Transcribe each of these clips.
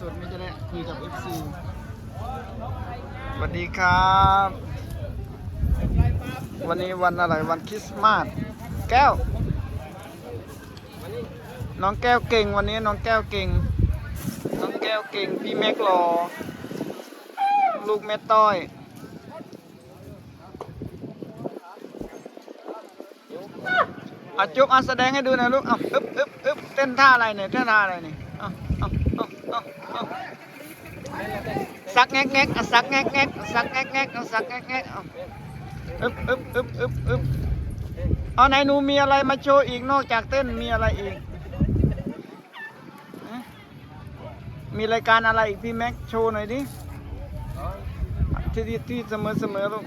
สดไม่จะได้คุยกับ FC สวัสดีครับ วันนี้วันอะไรวันคริสต์มาสแก้ว น้องแก้วเก่งวันนี้น้องแก้วเก่ง น้องแก้วเก่งพี่แม็กรอ ลูกแม่ต้อยอาจุกอาแสดงให้ดูหน่อยลูกเอาอึ๊บอึ๊บอึ๊บเต้นท่าอะไรเนี่ยเต้นท่าอะไรเนี่ย เอาเอาเอาสักแงกแงกอะสักแงกแงกสักแงกแงกเอาสักแงกแงกเอาอึ๊บอึบอึบอึบอึบเอาไหนหนูมีอะไรมาโชว์อีกนอกจากเต้นมีอะไรอีก มีรายการอะไรอีกพี่แม็กโชว์หน่อยดิที่ที่ที่เสมอเสมอลูก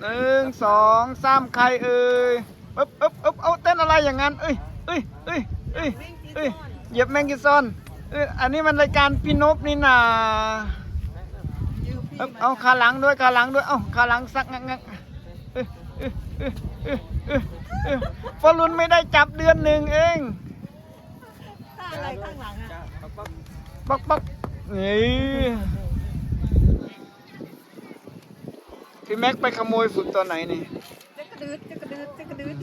หนึ่งสองสามใครเอ่ยอึ๊บอึ๊บอึ๊บเอาเต้นอะไรอย่างนั้นเอ้ยเอ้ยเอ้ยเอ้ยเอ้ย เหยียบแมงกิซอนเอ้ยอันนี้มันรายการพี่นพนี่นาอึ๊บเอาขาหลังด้วยขาหลังด้วย เอาขาหลังสักงักงักเอ้ยเอ้ยเอ้ยเอ้ยเอ้ยเอ้ยฟอลุนไม่ได้จับเดือนหนึ่งเอง ถ้าอะไรข้างหลังอะป๊อกป๊อกนี่พี่แม็กไปขโมยฝึกตอนไหนนี่จะกระดืดจะกระดืดจะกระดืด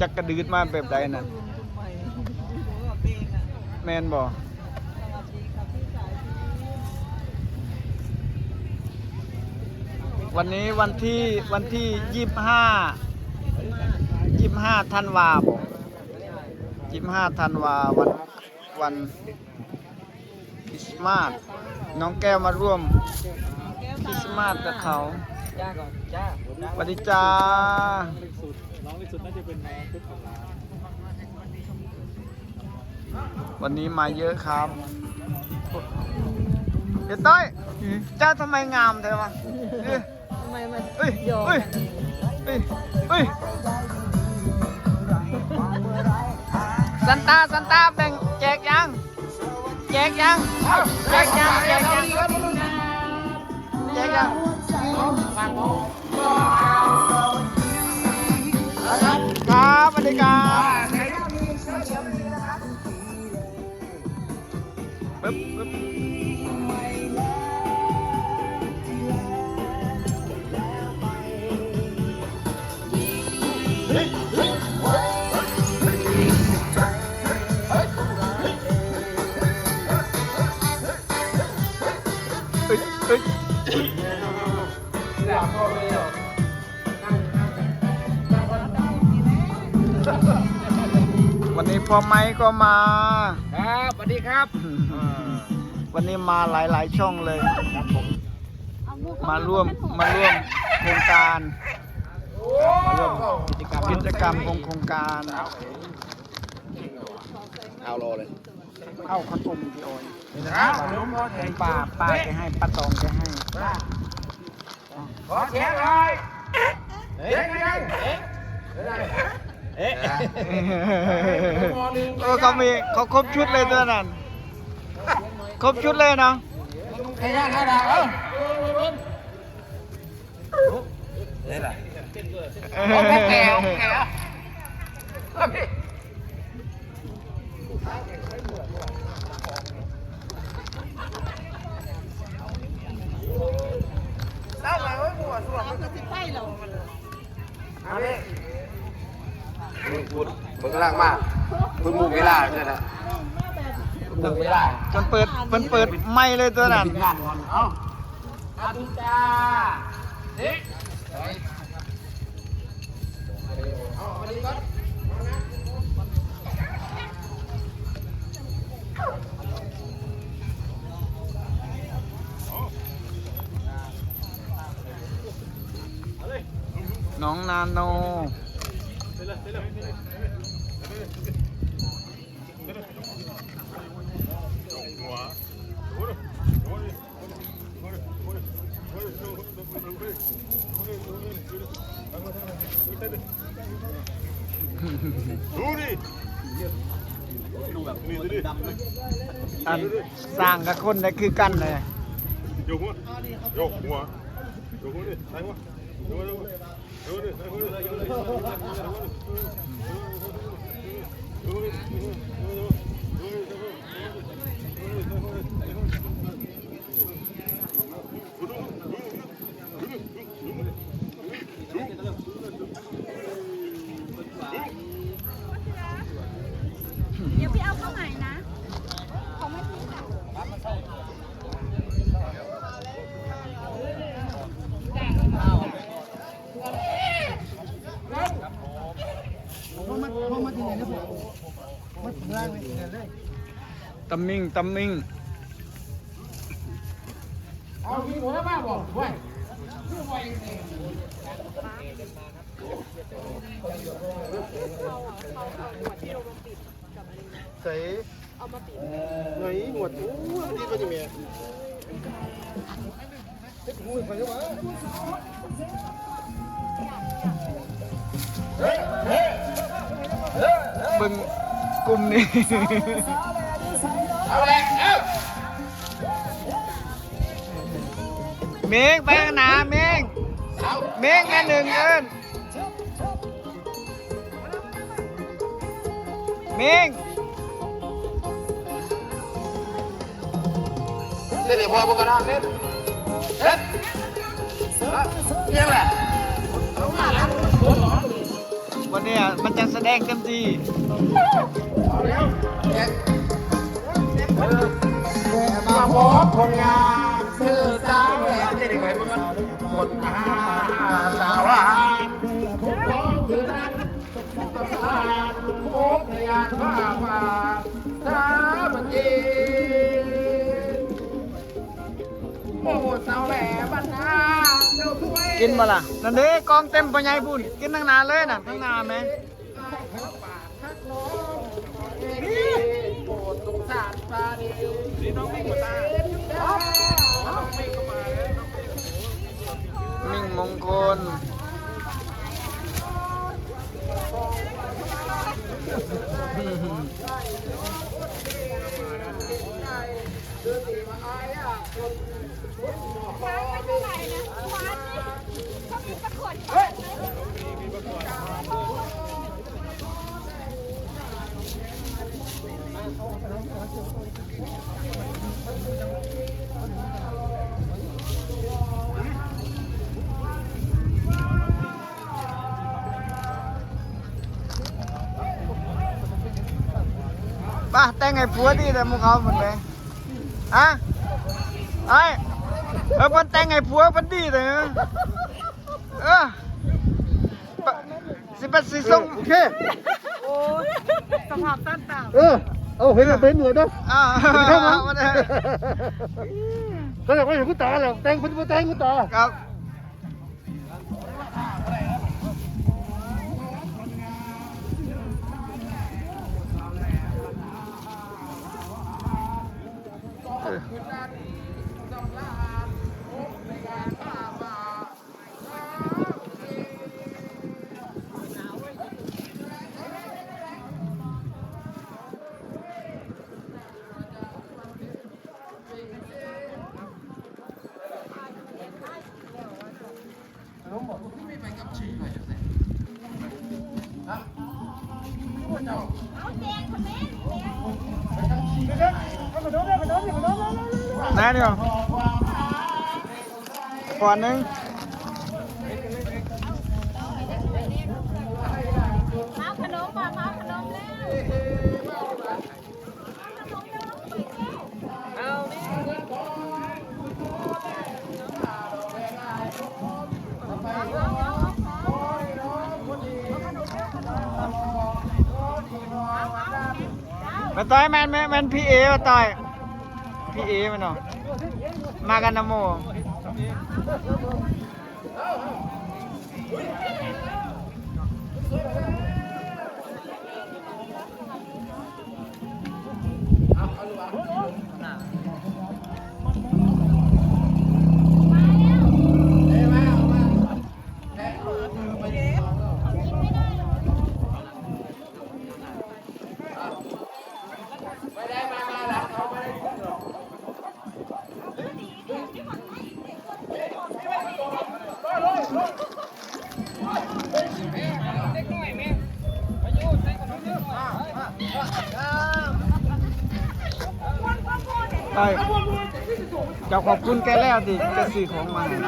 จักกระดืดมาแบบใดนั่น ลุงทำไมหัวเพลงอะ แมนบ่สวัสดีครับพี่สายพี่วันนี้วันที่วันที่ยี่ห้ายี่ห้าธันวาบ่ยี่ห้าธันวาวันวันคริสต์มาสน้องแก้วมาร่วมคริสต์มาสกับเขาจ้าก่อนจ้าสวัสดีจ้าสุดน้องที่สุดน่าจะเป็นน้องพุทธของเรา วันนี้มาเยอะครับเดี๋ยวต้อยเจ้าทำไมงามเธอวะเอ้ยทำไมมันเอ้ยโยนเอ้ยกันอย่างนี้เอ้ยเอ้ยซันตาซันตาแบ่งแจกยังแจกยังแจกยังแจกยังแจกยัง พ่อไม้ก็มา ครับสวัสดีครับวันนี้มาหลาย ๆ ช่องเลย ครับผม มาร่วมมาร่วมโครงการมาร่วมกิจกรรมกิจกรรมของโครงการเอาโลเลย เอาข้าวต้มพี่โอยครับผมขอเป็นป้าป้าแกให้ป้าตองแกให้ขอเสียงหน่อยเอ๊ะเอ๊ะ เอ๊ะเออเขามีเขาครบชุดเลยตัวนั้น ครบชุดเลยเนาะใครย่างใครด่าเอ้าเนี่ยแหละโอ้แม่แก่แก่แล้วพี่ เราจะติดไฟเรา มึง พูดมึงกำลังมากมึงมุกเวลาเนี่ยนะมุกเวลาจนเปิดมันเปิดไม่เลยตัวนั้นงานก่อนเอ้าอาตุจ้าเด็กน้องนาโน อันสร้างกับคนได้คือกันเลยยกหัวยกหัวยกหัวดิใส่หัวโยกหัวโยกดิใส่หัวดิใส่หัวดิโยกดิ ตำมิงตำมิงเอามีหัวมาบอกเว้ยใส่ไหนหมดโอ้ยนี่ก็จะมีโอ้ยไปแล้ววะเบิ่งกลุ่มนี้เอาเลยเอ้าเมงไปข้างหน้าเมงเอาเมงอันหนึ่งเอิ้นเมงเล่นเดี๋ยวพอพวกกันนะเล่นเล่นเรียกแหละวันเนี้ยมันจะแสดงเต็มที่เอาแล้วเล่น มาพบอกคนงานซื้อสาวแหละเด็กๆไปมันคนอาสาวาทุกคนคือนั้นตำนานโคกยานผ้าป่าสาบันเจโมสาวแหล่บ้านนาเจ้าถ้วยกินมาล่ะนั่นเด้กองเต็มปัญญายบุญกินทั้งนานเลยน่ะทั้งนานไหม สงสารปลาดีนี่น้องไม่กตาน้องไม่ก็มาแล้วน้องม่มิ่งมงคลป่ะแต่งไอ้ผัวดีแต่เขามดเลยฮะไอ้ เออมันแต่งไอ้ผัวมันดีแต่เออปะสิเป็นสิส่งโอเคโอ้ยสภาพสั้นต่ำ เออเอาเห็นแล้วเป็นเหมือนนะอ่าเข้ามาเอาเลยก็อยากไปเห็นคุณตาแล้วแต่งคุณมาแต่งคุณตาครับ นะเดียวก่อนหนึง มาขนมมามาขนมแล้ว มาต่อยแมนแมนแมนพี่เอมาต่อยพี่เอมันเนาะมากันนะโม ไปจะขอบคุณแกแล้วดิแกซื้อของมาพี่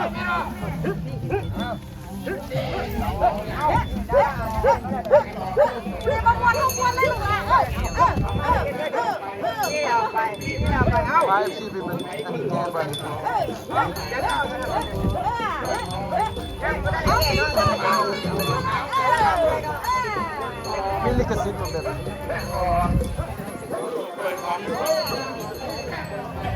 มากวนลูกวนเลยลูกอะเออเออเออเออพี่เอาไปพี่เอาไปเอาไปพี่ไปเป็นแกไปเออจะเอาจะเอาเอาพี่ก็เอามีลิขสิทธิ์หมดเลย